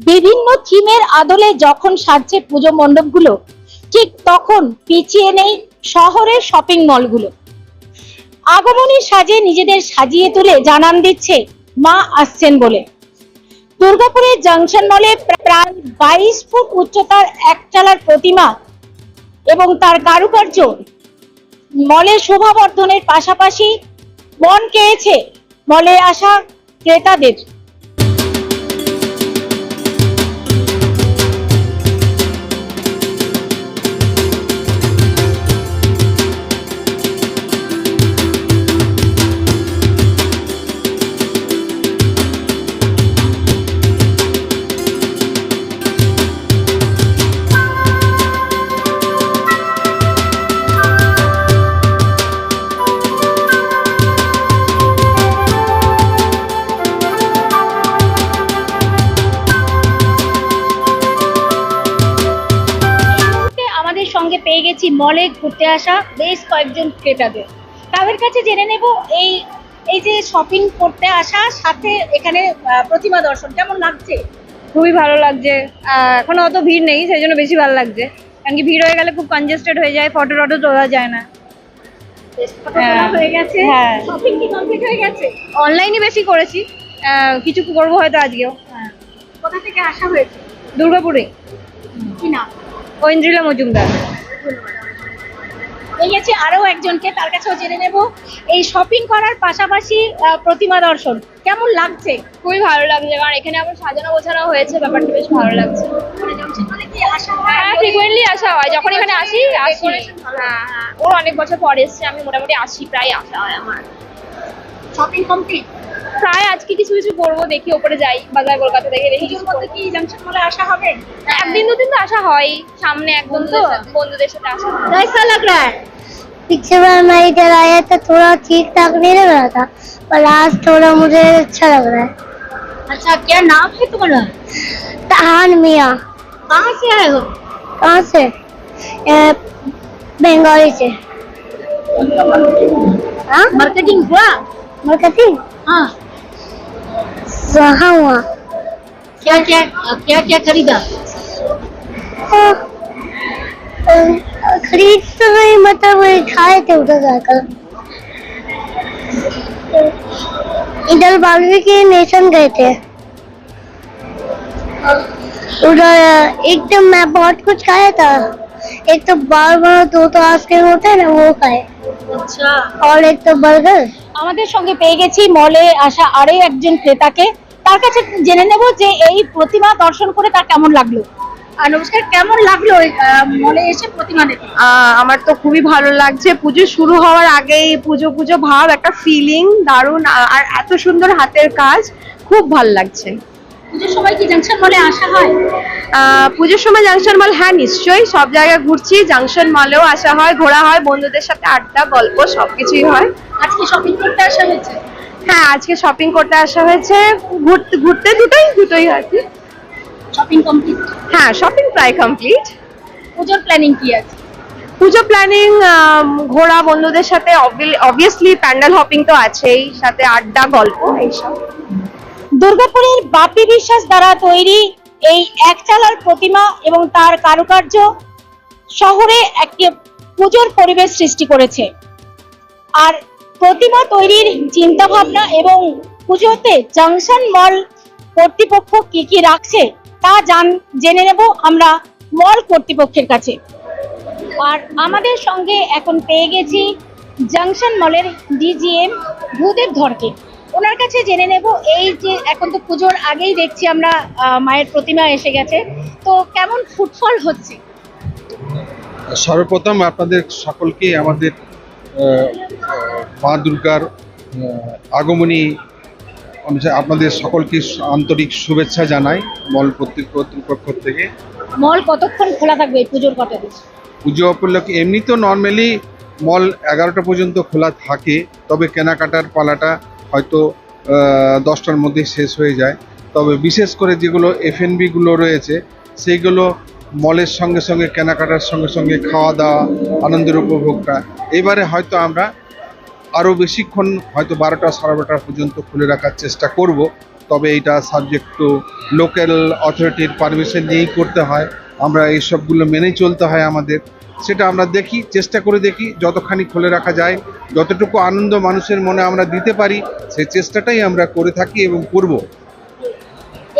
বিভিন্ন থিমের আদলে যখন সাজছে পুজো মণ্ডপগুলো, ঠিক তখন পিছিয়ে নেই শহরের শপিং মলগুলো আগমনী সাজে নিজেদের সাজিয়ে তুলে জানান দিচ্ছে মা আসছেন বলে। দুর্গাপুরের জাংশন মলে প্রায় বাইশ ফুট উচ্চতার একচালার প্রতিমা এবং তার কারুকার্য মলের শোভাবর্ধনের পাশাপাশি মন কেড়েছে মলে আসা ক্রেতাদের। গেছি মলে ঘুরতে আসা বেশ কয়েকজন ক্রেতাদের। তাদের কাছে জেনে নেব এই এই যে শপিং করতে আসা সাথে এখানে প্রতিমা দর্শন কেমন লাগছে? খুবই ভালো লাগছে। এখন অত ভিড় নেই সেই জন্য বেশি ভালো লাগছে। কারণ কি ভিড় হয়ে গেলে খুব কনজেস্টেড হয়ে যায় ফটো টটো তোলা যায় না। হয়ে গেছে। হ্যাঁ। হয়ে বেশি করেছি। কিছু করব হয়তো আজকেও। হ্যাঁ। কোথা থেকে আসা হয়েছে? দুর্গাপুরে। কি ঐন্দ্রিলা মজুমদার। পেয়ে গেছি আরও একজনকে তার কাছেও জেনে নেব। এই শপিং করার পাশাপাশি প্রতিমা দর্শন কেমন লাগছে? খুবই ভালো লাগছে কারণ এখানে আবার সাজানো গোছানো হয়েছে ব্যাপারটা বেশ ভালো লাগছে। হয় ফ্রিকুয়েন্টলি আসা হয় যখন এখানে আসি আসি। হ্যাঁ হ্যাঁ। ওর অনেক বছর পরে এসছে আমি মোটামুটি আসি প্রায় আসা হয় আমার। শপিং কমপ্লিট প্রায় আজকে কিছু কিছু করবো দেখি ওপরে যাই বাজার কলকাতা দেখে দেখি পুজোর মধ্যে কি জংশন মলে আসা হবে একদিন দুদিন তো আসা হয় সামনে একদম তো বন্ধুদের সাথে আসা হয় कैसा लग रहा है पिछले बार मैं इधर आया था थोड़ा ठीक ठाक नहीं लग रहा था पर आज थोड़ा मुझे अच्छा लग रहा है अच्छा क्या नाम है तुम्हारा तहान मियाँ कहाँ से आए हो कहाँ से ए, बंगाली से हाँ मार्केटिंग हुआ मरकती हाँ हाँ हुआ क्या क्या क्या क्या खरीदा हाँ, अ, खरीद तो नहीं मतलब वही खाए थे उधर जाकर इधर बालवी के नेशन गए थे उधर एक तो मैं बहुत कुछ खाया था एक तो बार बार दो तो आइसक्रीम होता है ना वो खाए अच्छा और एक तो बर्गर আমাদের সঙ্গে পেয়ে গেছি মলে আসা আরো একজন ক্রেতাকে তার কাছে জেনে নেব যে এই প্রতিমা দর্শন করে তার কেমন লাগল। নমস্কার কেমন লাগল মলে এসে প্রতিমা দেখে? আমার তো খুবই ভালো লাগছে। পুজো শুরু হওয়ার আগেই পুজো পুজো ভাব একটা ফিলিং দারুণ। আর এত সুন্দর হাতের কাজ খুব ভালো লাগছে। পুজোর সময় কি জাংশন মলে আসা হয়? আহ, পুজোর সময় জাংশন মল হ্যাঁ নিশ্চয়ই। সব জায়গায় ঘুরছি জাংশন মলেও আসা হয় ঘোরা হয় বন্ধুদের সাথে আড্ডা গল্প সবকিছুই হয়। আজকে শপিং করতে আসা হয়েছে? হ্যাঁ আজকে শপিং করতে আসা হয়েছে। ঘুরতে ঘুরতে দুটোই দুটোই আর কি। শপিং কমপ্লিট হ্যাঁ শপিং প্রায় কমপ্লিট পুজোর প্ল্যানিং কি আছে? পুজো প্ল্যানিং ঘোরা বন্ধুদের সাথে অবভিয়াসলি প্যান্ডেল হপিং তো আছেই সাথে আড্ডা গল্প এইসব। দুর্গাপুরের বাপি বিশ্বাস দ্বারা তৈরি এই একচালার প্রতিমা এবং তার কারুকার্য শহরে একটি পুজোর পরিবেশ সৃষ্টি করেছে। আর প্রতিমা তৈরির চিন্তা ভাবনা এবং পুজোতে জাংশন মল কর্তৃপক্ষ কি কি রাখছে তা জান, জেনে নেব আমরা মল কর্তৃপক্ষের কাছে। আর আমাদের সঙ্গে এখন পেয়ে গেছি জাংশন মলের ডিজিএম ভূদেব ধরকে। ওনার কাছে জেনে নেব এই যে এখন তো পুজোর আগেই দেখছি আমরা মায়ের প্রতিমা এসে গেছে। তো কেমন ফুটফল হচ্ছে? সর্বপ্রথম আপনাদের সকলকে আমাদের মা দুর্গার আগমনী অনুযায়ী আপনাদের সকলকে আন্তরিক শুভেচ্ছা জানাই মল কর্তৃ- কর্তৃপক্ষ থেকে। মল কতক্ষণ খোলা থাকবে পুজোর পুজো উপলক্ষে এমনি তো নর্মালি মল এগারোটা পর্যন্ত খোলা থাকে তবে কেনাকাটার পালাটা হয়তো দশটার মধ্যে শেষ হয়ে যায়। তবে বিশেষ করে যেগুলো এফএনবিগুলো রয়েছে সেইগুলো মলের সঙ্গে সঙ্গে, কেনাকাটার সঙ্গে সঙ্গে খাওয়া দাওয়া আনন্দের উপভোগটা। এবারে হয়তো আমরা আরও বেশিক্ষণ, হয়তো বারোটা, সাড়ে বারোটা পর্যন্ত খুলে রাখার চেষ্টা করব। তবে এটা সাবজেক্ট টু লোকাল অথরিটির পারমিশন নিয়েই করতে হয়। আমরা এই সবগুলো মেনেই চলতে হয় আমাদের। সেটা আমরা দেখি, চেষ্টা করে দেখি, যতখানি খুলে রাখা যায়, যতটুকু আনন্দ মানুষের মনে আমরা দিতে পারি সেই চেষ্টাটাই আমরা করে থাকি এবং করব।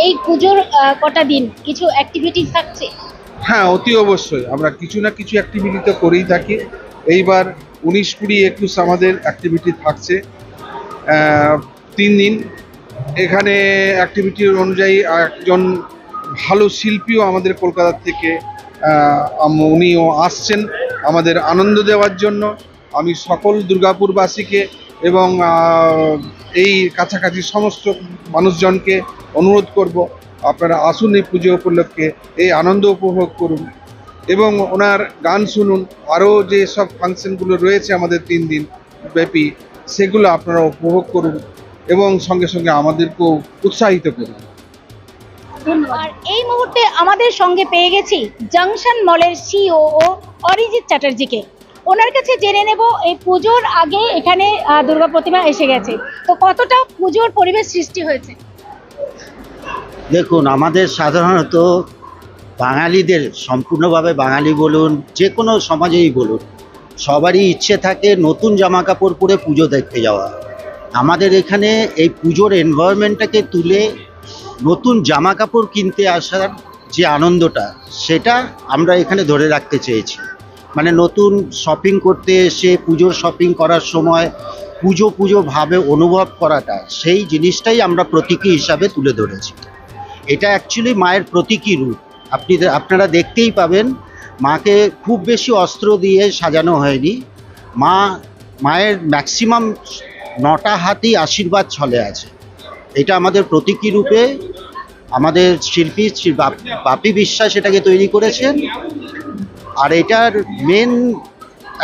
এই পুজোর কটা দিন? কিছু অ্যাক্টিভিটি থাকছে? হ্যাঁ অতি অবশ্যই। আমরা কিছু না কিছু অ্যাক্টিভিটি তো করেই থাকি। এইবার উনিশ কুড়ি একুশ আমাদের অ্যাক্টিভিটি থাকছে। তিন দিন। এখানে অ্যাক্টিভিটির অনুযায়ী একজন ভালো শিল্পীও আমাদের কলকাতা থেকে উনিও আসছেন আমাদের আনন্দ দেওয়ার জন্য। আমি সকল দুর্গাপুরবাসীকে এবং এই কাছাকাছি সমস্ত মানুষজনকে অনুরোধ করব। আপনারা আসুন এই পুজো উপলক্ষে, এই আনন্দ উপভোগ করুন। এবং ওনার গান শুনুন আরও যে সব ফাংশনগুলো রয়েছে আমাদের তিন দিন ব্যাপী, সেগুলো আপনারা উপভোগ করুন এবং সঙ্গে সঙ্গে আমাদেরকেও উৎসাহিত করুন। আর এই মুহূর্তে আমাদের সঙ্গে পেয়ে গেছি জাংশন মলের সিও ও অরিজিৎ চ্যাটার্জিকে। ওনার কাছে জেনে নেব, এই পুজোর আগে এখানে দুর্গা প্রতিমা এসে গেছে। তো কতটা পুজোর পরিবেশ সৃষ্টি হয়েছে? দেখুন, আমাদের সাধারণত বাঙালিদের, সম্পূর্ণভাবে বাঙালি বলুন, যে কোনো সমাজেই বলুন, সবারই ইচ্ছে থাকে নতুন জামা কাপড় পরে পুজো দেখতে যাওয়া। আমাদের এখানে এই পুজোর এনভায়রনমেন্টটাকে তুলে নতুন জামা কাপড় কিনতে আসার যে আনন্দটা, সেটা আমরা এখানে ধরে রাখতে চেয়েছি। মানে নতুন শপিং করতে এসে পুজোর শপিং করার সময় পুজো পুজো ভাবে অনুভব করাটা, সেই জিনিসটাই আমরা প্রতীকী হিসাবে তুলে ধরেছি। এটা অ্যাকচুয়ালি মায়ের প্রতীকী রূপ। আপনি আপনারা দেখতেই পাবেন, মাকে খুব বেশি অস্ত্র দিয়ে সাজানো হয়নি। মা, মায়ের ম্যাক্সিমাম নটা হাতেই আশীর্বাদ ছলে আছে। এটা আমাদের প্রতীকী রূপে আমাদের শিল্পী বাপি বিশ্বাস এটাকে তৈরি করেছেন। আর এটার মেন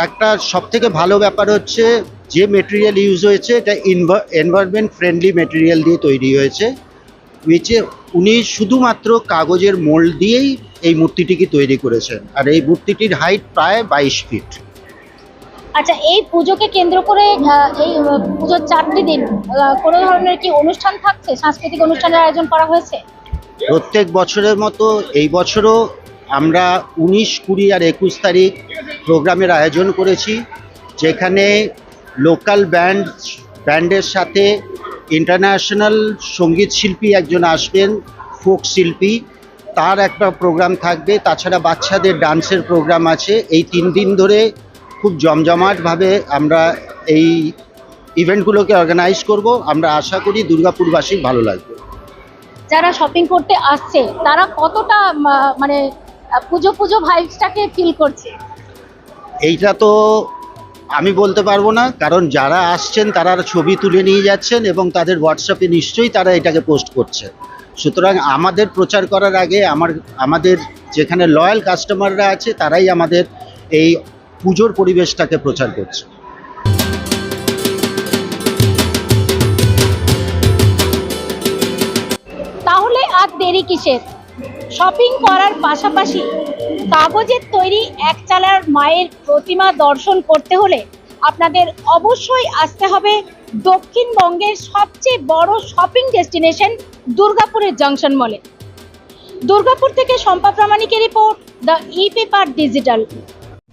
একটা সবথেকে ভালো ব্যাপার হচ্ছে, যে মেটেরিয়াল ইউজ হয়েছে, এটা এনভায়রনমেন্ট ফ্রেন্ডলি মেটেরিয়াল দিয়ে তৈরি হয়েছে উইচে উনি শুধুমাত্র কাগজের মোল্ড দিয়েই এই মূর্তিটিকে তৈরি করেছেন। আর এই মূর্তিটির হাইট প্রায় বাইশ ফিট আচ্ছা এই পুজোকে কেন্দ্র করে এই পুজোর চারটি দিন কোনো ধরনের কি অনুষ্ঠান থাকছে? সাংস্কৃতিক অনুষ্ঠানের আয়োজন করা হয়েছে? প্রত্যেক বছরের মতো এই বছরও আমরা উনিশ কুড়ি আর একুশ তারিখ প্রোগ্রামের আয়োজন করেছি যেখানে লোকাল ব্যান্ড ব্যান্ডের সাথে ইন্টারন্যাশনাল সংগীত শিল্পী একজন আসবেন ফোক শিল্পী। তার একটা প্রোগ্রাম থাকবে তাছাড়া বাচ্চাদের ডান্সের প্রোগ্রাম আছে। এই তিন দিন ধরে খুব জমজমাটভাবে আমরা এই ইভেন্টগুলোকে অর্গানাইজ করব। আমরা আশা করি দুর্গাপুরবাসীর ভালো লাগবে। যারা শপিং করতে আসছে তারা কতটা মানে পুজো পুজো ভাইবসটাকে ফিল করছে? এইটা তো আমি বলতে পারব না, কারণ যারা আসছেন তারা ছবি তুলে নিয়ে যাচ্ছেন এবং তাদের হোয়াটসঅ্যাপে নিশ্চয়ই তারা এটাকে পোস্ট করছে। সুতরাং আমাদের প্রচার করার আগে আমার, আমাদের যেখানে লয়াল কাস্টমাররা আছে তারাই আমাদের এই পুজোর পরিবেশটাকে প্রচার করছে। তাহলে আর দেরি কিসের? শপিং করার পাশাপাশি কাগজের তৈরি এক চালার মায়ের প্রতিমা দর্শন করতে হলে আপনাদের অবশ্যই আসতে হবে দক্ষিণবঙ্গের সবচেয়ে বড় শপিং ডেস্টিনেশন দুর্গাপুরের জংশন মলে দুর্গাপুর থেকে Shampa প্রামাণিকের report the e paper digital